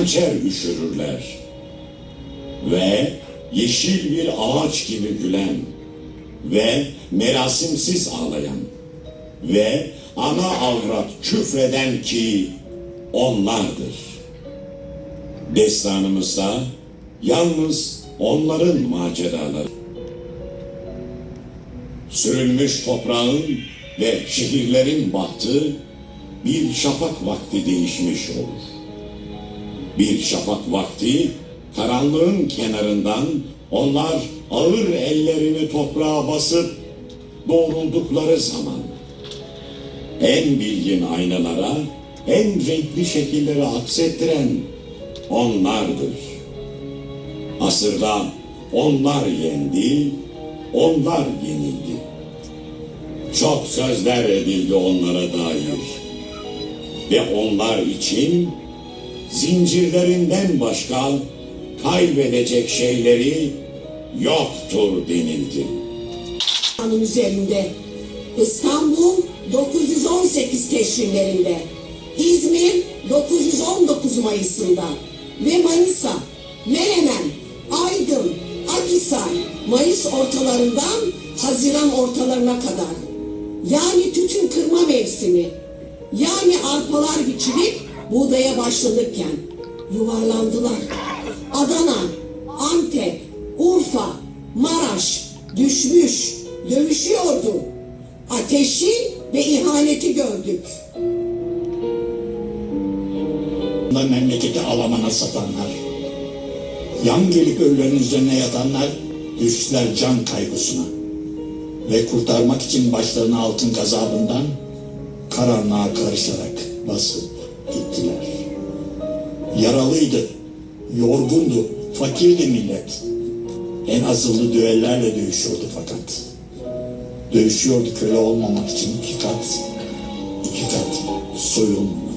hançer üşürürler. Ve yeşil bir ağaç gibi gülen ve merasimsiz ağlayan ve ana avrat küfreden ki onlardır. Destanımızda yalnız onların maceraları. Sürülmüş toprağın ve şehirlerin bahtı bir şafak vakti değişmiş olur. Bir şafak vakti karanlığın kenarından onlar ağır ellerini toprağa basıp doğruldukları zaman en bilgin aynalara en renkli şekilleri aksettiren onlardır. Asırda onlar yendi, onlar yenildi. Çok sözler edildi onlara dair. Ve onlar için zincirlerinden başka kaybedecek şeyleri yoktur denildi. Kanun üzerinde İstanbul 918 teşrinlerinde İzmir 919 Mayıs'ında ve Manisa, Menemen, Aydın, Akhisar Mayıs ortalarından Haziran ortalarına kadar yani tütün kırma mevsimi yani arpalar biçilip buğdaya başlanırken yuvarlandılar. Adana, Antep, Urfa, Maraş düşmüş, dövüşüyordu. Ateşi ve ihaneti gördük. memleketi alamana satanlar, yan gelip ölülerin üzerine yatanlar düştüler can kaygısına ve kurtarmak için başlarını altın gazabından karanlığa karışarak gittiler. Yaralıydı, yorgundu, fakirdi millet. En azılı düellerle dövüşüyordu fakat. Dövüşüyordu köle olmamak için iki kat, iki kat soyulmamak